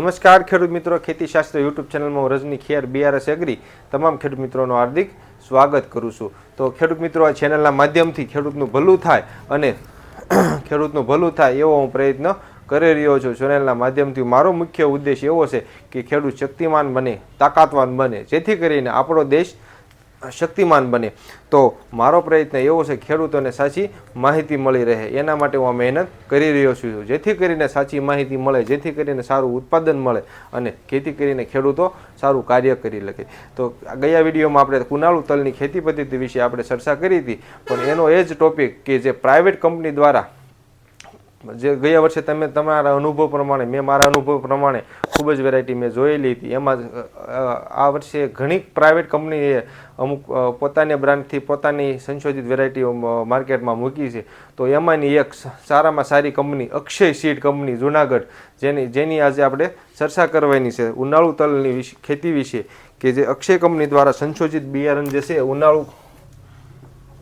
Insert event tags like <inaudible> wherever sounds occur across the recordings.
નમસ્કાર, ખેડૂત મિત્રો. ખેતીશાસ્ત્ર યુટ્યુબ ચેનલમાં હું રજની ખેર બીઆરએસ એગ્રી તમામ ખેડૂત મિત્રોનું હાર્દિક સ્વાગત કરું છું. તો ખેડૂત મિત્રો, આ ચેનલના માધ્યમથી ખેડૂતનું ભલું થાય અને <clears throat> ખેડૂતનું ભલું થાય એવો હું પ્રયત્ન કરી રહ્યો છું. ચેનલના માધ્યમથી મારો મુખ્ય ઉદ્દેશ એવો છે કે ખેડૂત શક્તિમાન બને, તાકાતવાન બને. જેથી કરીને આપણો દેશ શક્તિમાન બને. તો મારો પ્રયત્ન એવો છે, ખેડૂતોને સાચી માહિતી મળી રહે. એના માટે હું મહેનત કરી રહ્યો છું. જેથી કરીને સાચી માહિતી મળે, જેથી કરીને સારું ઉત્પાદન મળે અને ખેતી કરીને ખેડૂતો સારું કાર્ય કરી શકે. તો ગયા વિડીયોમાં આપણે કુનાળુ તલની ખેતી પદ્ધતિ વિશે આપણે ચર્ચા કરી હતી, પણ એનો એ જ ટોપિક કે જે પ્રાઇવેટ કંપની દ્વારા જે ગયા વર્ષે તમે તમારા અનુભવ પ્રમાણે, મેં મારા અનુભવ પ્રમાણે ખૂબ જ વેરાયટી મેં જોયેલી હતી. એમાં આ વર્ષે ઘણી પ્રાઇવેટ કંપનીએ અમુક પોતાની બ્રાન્ડથી પોતાની સંશોધિત વેરાયટીઓ માર્કેટમાં મૂકી છે. તો એમાંની એક સારામાં સારી company Akshay seed company Junagadh, જેની જેની આજે આપણે ચર્ચા કરવાની છે. ઉનાળુ તલની ખેતી વિશે કે જે અક્ષય કંપની દ્વારા સંશોધિત બિયારણ જે છે, ઉનાળુ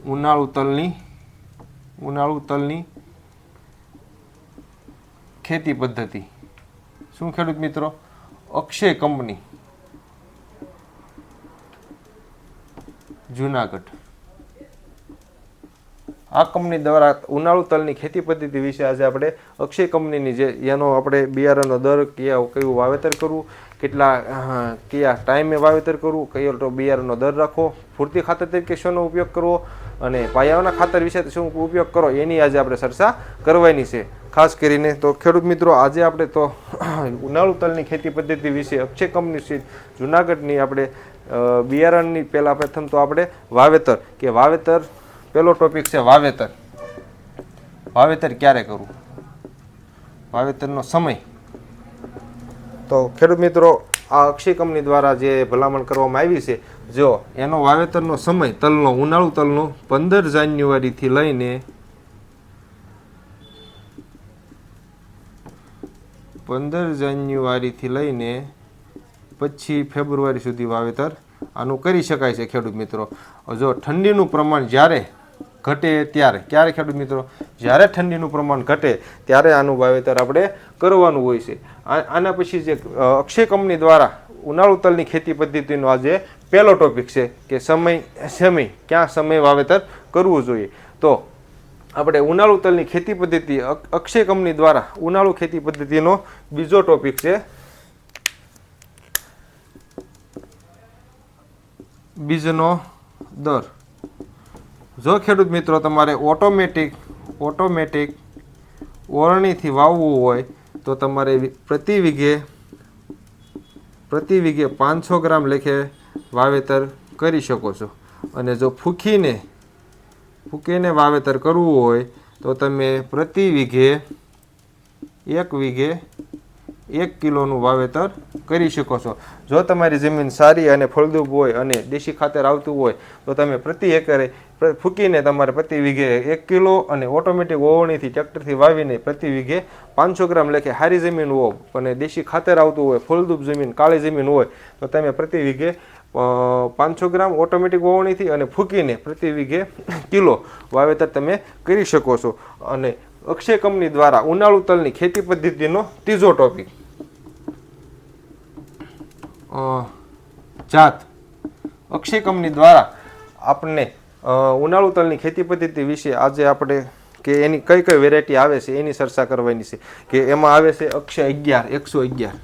ઉનાળુ તલની ઉનાળુ તલની ખેતી પદ્ધતિ. શું ખેડૂત મિત્રો? અક્ષય કંપની. જુનાગઢ. આ કંપની દ્વારા ઉનાળુ તલની ખેતી પદ્ધતિ વિશે આજે આપણે અક્ષય કંપનીની જે એનો આપણે બિયારણનો દર, કયા, કયું વાવેતર કરવું, કેટલા કયા ટાઈમે વાવેતર કરવું, કયો બિયારણનો દર રાખવો, પૂરતી ખાતર તરીકે શોનો ઉપયોગ કરવો અને પાયાઓના ખાતર વિશે શું ઉપયોગ કરો, એની આજે આપણે ચર્ચા કરવાની છે. ખાસ કરીને તો ખેડૂત મિત્રો, આજે આપણે તો ઉનાળુ તલની ખેતી પદ્ધતિ વિશે અક્ષય કંપની જુનાગઢની આપણે બિયારણની પહેલાં પ્રથમ તો આપણે વાવેતર, કે વાવેતર પહેલો ટોપિક છે વાવેતર. વાવેતર ક્યારે કરવું? વાવેતરનો સમય. તો ખેડૂત મિત્રો, આ અક્ષય કંપની દ્વારા જે ભલામણ કરવામાં આવી છે, જો એનો વાવેતરનો સમય તલનો, ઉનાળુ તલનો પંદર જાન્યુઆરીથી લઈને પંદર જાન્યુઆરીથી લઈને પછી ફેબ્રુઆરી સુધી વાવેતર આનું કરી શકાય છે, ખેડૂત મિત્રો. જો ઠંડીનું પ્રમાણ જ્યારે ઘટે ત્યારે, ક્યારે ખેડૂત મિત્રો? જ્યારે ઠંડીનું પ્રમાણ ઘટે ત્યારે આનું વાવેતર આપણે કરવાનું હોય છે. આના પછી જે અક્ષય કંપની દ્વારા ઉનાળુ તલની ખેતી પદ્ધતિનો આજે પહેલો ટોપિક છે કે સમય સમય, ક્યાં સમય વાવેતર કરવું જોઈએ? તો આપણે ઉનાળુ તલની ખેતી પદ્ધતિ અક્ષય કંપની દ્વારા ઉનાળુ ખેતી પદ્ધતિનો બીજો ટોપિક છે. બીજનો દર. જો ખેડૂત મિત્રો તમારે ઓટોમેટિક ઓટોમેટિક ઓરણીથી વાવવું હોય તો તમારે પ્રતિ વીઘે પ્રતિ વીઘે પાંચસો ગ્રામ લેખે વાવેતર કરી શકો છો. અને જો ફૂંકીને ફૂંકીને વાવેતર કરવું હોય તો તમે પ્રતિ વીઘે એક વીઘે એક કિલોનું વાવેતર કરી શકો છો. જો તમારી જમીન સારી અને ફળદ્રુપ હોય અને દેશી ખાતર આવતું હોય તો તમે પ્રતિ એકરે ફૂકીને તમારે પ્રતિ વીઘે એક કિલો અને ઓટોમેટિક ઓવણીથી ટ્રેક્ટરથી વાવીને પ્રતિ વીઘે પાંચસો ગ્રામ લેખે સારી જમીન હોય અને દેશી ખાતર આવતું હોય, ફળદ્રુપ જમીન, કાળી જમીન હોય તો તમે પ્રતિ વીઘે પાંચસો ગ્રામ ઓટોમેટિક વાવણીથી અને ફૂંકીને પ્રતિ વીઘે કિલો વાવેતર તમે કરી શકો છો. અને અક્ષય કંપની દ્વારા ઉનાળુ તલની ખેતી પદ્ધતિનો ત્રીજો ટોપિક. જાત. અક્ષય કંપની દ્વારા આપણને ઉનાળુ તલની ખેતી પદ્ધતિ વિશે આજે આપણે કે એની કઈ કઈ વેરાયટી આવે છે એની ચર્ચા કરવાની છે કે એમાં આવે છે અક્ષય અગિયાર, એકસો અગિયાર.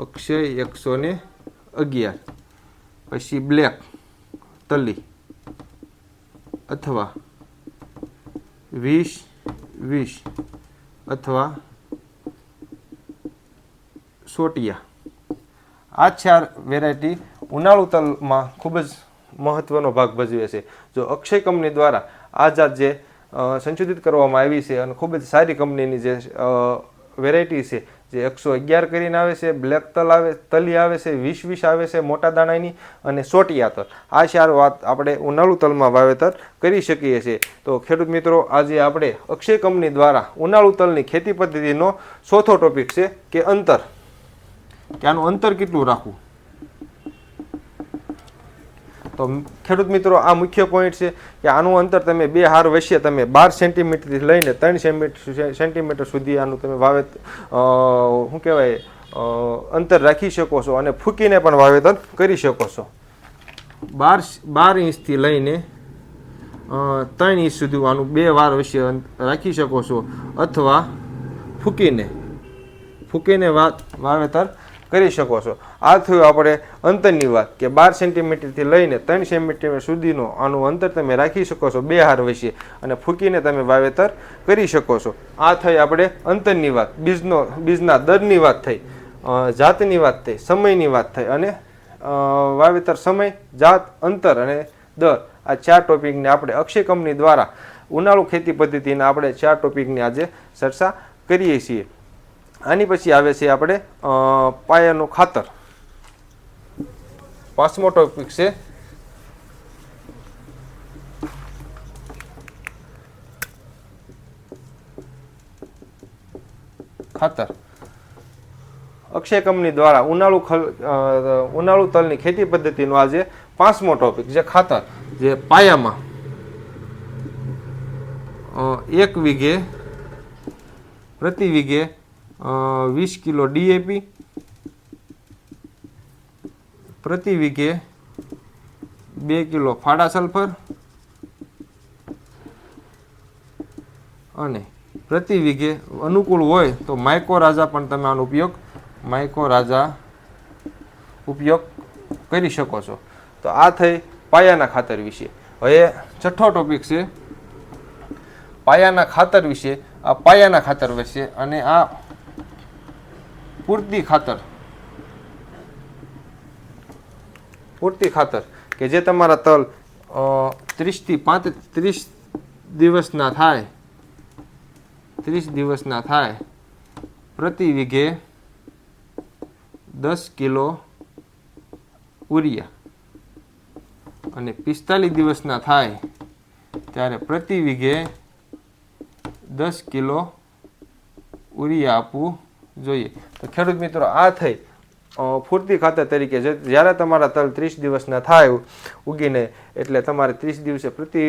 અક્ષય એકસો ને અગિયાર. પછી બ્લેક તલી અથવા વીસ વીસ અથવા સોટિયા. આ ચાર વેરાયટી ઉનાળુ તલમાં ખૂબ જ મહત્વનો ભાગ ભજવે છે. જો અક્ષય કંપની દ્વારા આ જાત જે સંશોધિત કરવામાં આવી છે અને ખૂબ જ સારી કંપનીની જે વેરાયટી છે. જે એકસો અગિયાર કરીને આવે છે, બ્લેક તલ આવે, તલી આવે છે, વીસ વીસ આવે છે, મોટા દાણાની અને સોટિયા તલ આ ચાર વાત આપણે ઉનાળુ તલમાં વાવેતર કરી શકીએ છીએ. તો ખેડૂત મિત્રો, આજે આપણે અક્ષય કંપની દ્વારા ઉનાળુ તલની ખેતી પદ્ધતિનો ચોથો ટોપિક છે કે અંતર. આનું અંતર કેટલું રાખવું? તો ખેડૂત મિત્રો, આ મુખ્ય પોઈન્ટ છે કે આનું અંતર તમે બે હાર વચ્ચે તમે બાર સેન્ટીમીટરથી લઈને ત્રણ સેન્ટીમીટર સુધી આનું તમે વાવેત શું કહેવાય અંતર રાખી શકો છો અને ફૂકીને પણ વાવેતર કરી શકો છો. બાર બાર ઇંચથી લઈને ત્રણ ઇંચ સુધી આનું બે વાર વચ્ચે રાખી શકો છો. અથવા ફૂકીને ફૂકીને વાત વાવેતર કરી શકો છો. આ થયું આપણે અંતરની વાત કે બાર સેન્ટીમીટરથી લઈને ત્રણ સેન્ટીમીટર સુધીનો આનું અંતર તમે રાખી શકો છો બે હાર વચ્ચે અને ફૂકીને તમે વાવેતર કરી શકો છો. આ થઈ આપણે અંતરની વાત. બીજનો, બીજના દરની વાત થઈ. જાતની વાત થઈ, સમયની વાત થઈ અને વાવેતર સમય, જાત, અંતર અને દર. આ ચાર ટોપિકને આપણે અક્ષય કંપની દ્વારા ઉનાળુ ખેતી પદ્ધતિના આપણે ચાર ટોપિકની આજે ચર્ચા કરીએ છીએ. આની પછી આવે છે આપણે પાયાનું ખાતર. પાંચમો ટોપિક છે. ખાતર. અક્ષય કંપની દ્વારા ઉનાળુ ખલ ઉનાળુ તલની ખેતી પદ્ધતિનો આજે પાંચમો ટોપિક જે ખાતર જે પાયામાં એક વીઘે પ્રતિ વીઘે વીસ કિલો ડીએપી પ્રતિ વીઘે બે કિલો ફાડા સલ્ફર અને પ્રતિ વીઘે અનુકૂળ હોય તો માઇકો રાજા પણ તમે આનો ઉપયોગ માઇકો રાજા ઉપયોગ કરી શકો છો. તો આ થઈ પાયાના ખાતર વિશે. હવે છઠ્ઠો ટોપિક છે પાયાના ખાતર વિશે. આ પાયાના ખાતર વિશે અને આ પૂરતી ખાતર. પૂરતી ખાતર કે જે તમારા તલ ત્રીસથી પાંત્રીસ દિવસના થાય, ત્રીસ દિવસના થાય, પ્રતિ વીઘે દસ કિલો ઉરિયા અને પિસ્તાલીસ દિવસના થાય, ત્યારે પ્રતિ વીઘે દસ કિલો ઉરિયા આપવું જોઈએ. તો ખેડૂત મિત્રો, આ થઈ. ફૂરતી ખાતર તરીકે જ્યારે તમારા તલ ત્રીસ દિવસના થાય ઉગીને, એટલે તમારે ત્રીસ દિવસે પ્રતિ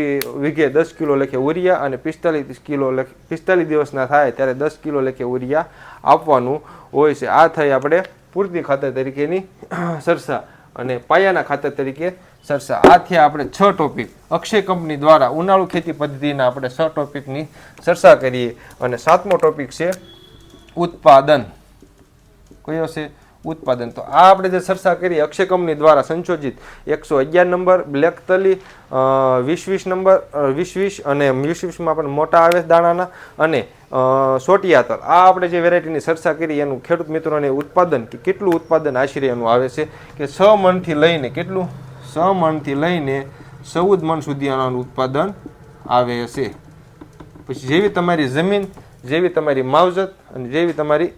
વીઘે દસ કિલો લેખે ઉરિયા અને પિસ્તાલીસ કિલો લેખે, પિસ્તાલીસ દિવસના થાય ત્યારે દસ કિલો લેખે ઉરિયા આપવાનું હોય છે. આ થઈ આપણે પૂરતી ખાતર તરીકેની સરસા અને પાયાના ખાતર તરીકે સરસા. આ થયા આપણે છ ટોપિક. અક્ષય કંપની દ્વારા ઉનાળુ ખેતી પદ્ધતિના આપણે છ ટોપિકની ચર્ચા કરીએ. અને સાતમો ટોપિક છે ઉત્પાદન. કયો છે? ઉત્પાદન. તો આ આપણે જે ચર્ચા કરી, અક્ષય કંપની દ્વારા સંશોધિત એકસો અગિયાર નંબર, બ્લેક તલી વીસ વીસ નંબર વીસ વીસ અને વીસ વીસમાં પણ મોટા આવે દાણાના અને સોટિયા તલ આ આપણે જે વેરાયટીની ચર્ચા કરી, એનું ખેડૂત મિત્રોને ઉત્પાદન કે કેટલું ઉત્પાદન આશરે એનું આવે છે કે છ મણથી લઈને કેટલું? છ મણથી લઈને ચૌદ મણ સુધી આનું ઉત્પાદન આવે છે. પછી જેવી તમારી જમીન જેવી તમારી માવજત અને જેવી તમારી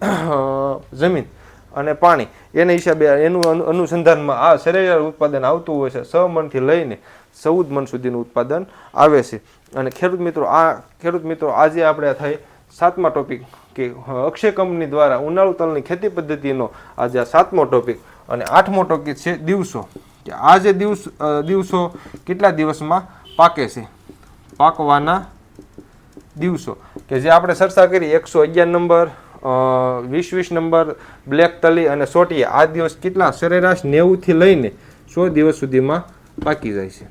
જમીન અને પાણી, એના હિસાબે એનું અનુસંધાનમાં આ સરેરાશ ઉત્પાદન આવતું હોય છે. છ મણથી લઈને ચૌદ મણ સુધીનું ઉત્પાદન આવે છે. અને ખેડૂત મિત્રો, આ ખેડૂત મિત્રો, આજે આપણે થઈ સાતમા ટોપિક કે અક્ષય કંપની દ્વારા ઉનાળુ તલની ખેતી પદ્ધતિનો આજે આ સાતમો ટોપિક અને આઠમો ટોપિક છે દિવસો. કે આ જે દિવસ દિવસો કેટલા દિવસમાં પાકે છે? પાકવાના દિવસો. કે જે આપણે ચર્ચા કરી, એકસો અગિયાર નંબર વીસ વીસ નંબર, બ્લેક તલી અને સોટી આ દિવસ કેટલા સરેરાશ નેવુંથી લઈને સો દિવસ સુધીમાં પાકી જાય છે?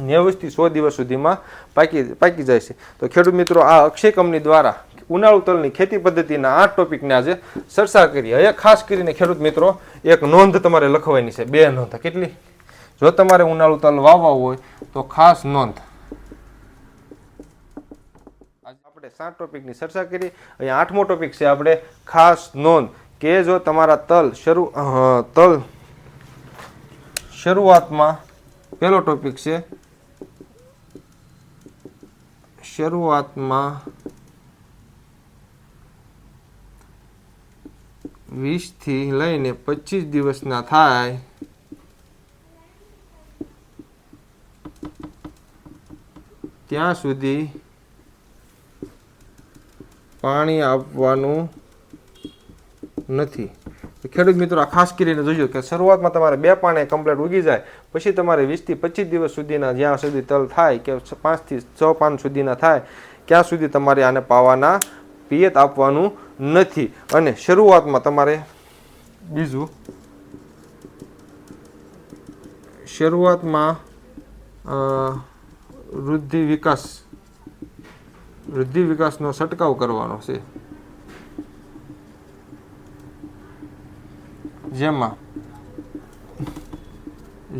નેવુંથી સો દિવસ સુધીમાં પાકી પાકી જાય છે. તો ખેડૂત મિત્રો, આ અક્ષય કંપની દ્વારા ઉનાળુ તલની ખેતી પદ્ધતિના આ ટોપિકને આજે ચર્ચા કરી. હવે ખાસ કરીને ખેડૂત મિત્રો, એક નોંધ તમારે લખવાની છે. બે નોંધ. કેટલી? જો તમારે ઉનાળુ તલ વાવવા હોય, તો ખાસ નોંધ આજે આપણે સાત ટોપિકની ચર્ચા કરી. અહીંયા આઠમો ટોપિક છે આપણે ખાસ નોંધ કે જો તમારા તલ શરૂ તલ શરૂઆતમાં પહેલો ટોપિક છે. શરૂઆતમાં વીસથી લઈને પચીસ દિવસના થાય. ત્યાં સુધી પાણી આપવાનું નથી. ખેડૂત મિત્રો, આ ખાસ કરીને જોજો કે શરૂઆતમાં તમારે બે પાણી કમ્પ્લેટ ઉગી જાય, પછી તમારે વીસથી પચીસ દિવસ સુધીના જ્યાં સુધી તલ થાય કે પાંચથી છ પાન સુધીના થાય, ત્યાં સુધી તમારે આને પાવાના પિયત આપવાનું નથી. અને શરૂઆતમાં તમારે બીજું, શરૂઆતમાં વૃદ્ધિ વિકાસ વૃદ્ધિ વિકાસનો છંટકાવ કરવાનો છે. જેમાં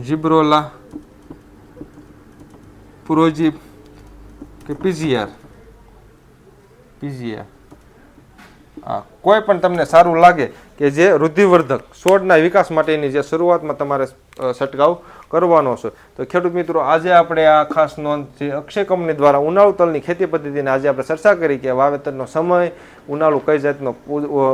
જીબ્રોલા પ્રોજીપ કે પીજીઆર. પીજીઆર. હા કોઈ પણ તમને સારું લાગે કે જે વૃદ્ધિવર્ધક છોડના વિકાસ માટેની જે શરૂઆતમાં તમારે છંટકાવ કરવાનો છે. તો ખેડૂત મિત્રો, આજે આપણે આ ખાસ નોંધ જે અક્ષય કંપની દ્વારા ઉનાળુ તલની ખેતી પદ્ધતિને આજે આપણે ચર્ચા કરી કે વાવેતરનો સમય ઉનાળુ કઈ જાતનો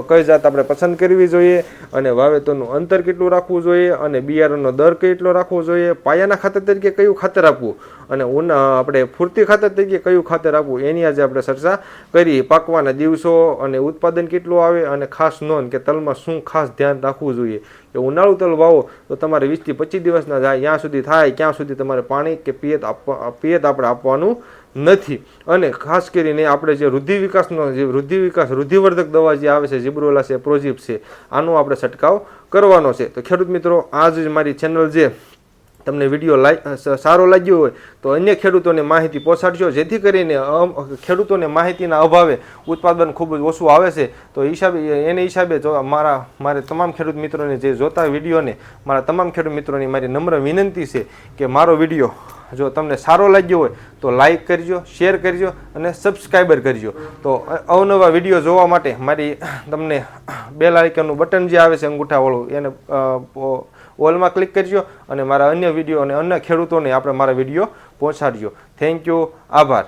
કઈ જાત આપણે પસંદ કરવી જોઈએ અને વાવેતરનું અંતર કેટલું રાખવું જોઈએ અને બિયારણનો દર કેટલો રાખવો જોઈએ, પાયાના ખાતર તરીકે કયું ખાતર આપવું અને ઉના, આપણે ફૂરતી ખાતર તરીકે કયું ખાતર આપવું, એની આજે આપણે ચર્ચા કરી. પાકવાના દિવસો અને ઉત્પાદન કેટલું આવે અને ખાસ નોંધ કે તલમાં શું ખાસ ધ્યાન રાખવું જોઈએ. કે ઉનાળુ તલ વાવો તો તમારે વીસથી પચીસ દિવસના જાય, ત્યાં સુધી થાય, ત્યાં સુધી તમારે પાણી કે પિયત આપવા, પિયત આપણે આપવાનું નથી. અને ખાસ કરીને આપણે જે વૃદ્ધિ વિકાસનો જે વૃદ્ધિ વિકાસ, વૃદ્ધિવર્ધક દવા જે આવે છે જીબ્રોલા છે પ્રોજીપ છે, આનો આપણે છંટકાવ કરવાનો છે. તો ખેડૂત મિત્રો આ જ મારી ચેનલ જે તમને વીડિયો સારો લાગ્યો હોય, તો અન્ય ખેડૂતોને માહિતી પહોંચાડજો જેથી કરીને ખેડૂતોને માહિતીના અભાવે ઉત્પાદન ખૂબ જ ઓછું આવે છે. તો હિસાબે એને હિસાબે જો મારા, મારે તમામ ખેડૂત મિત્રોને જે જોતા વિડીયોને, મારા તમામ ખેડૂત મિત્રોની મારી નમ્ર વિનંતી છે કે મારો વીડિયો જો તમને સારો લાગ્યો હોય, તો લાઈક કરજો, શેર કરજો અને સબસ્ક્રાઈબર કરજો. તો અવનવા વીડિયો જોવા માટે મારી તમને બેલ આઇકનનું બટન જે આવે છે અંગૂઠાવાળું, એને ઓલમાં ક્લિક કરજો અને મારા અન્ય વીડિયો અને અન્ય ખેડૂતોને આપણે મારા વીડિયો પહોંચાડજો. થેન્ક યુ આભાર.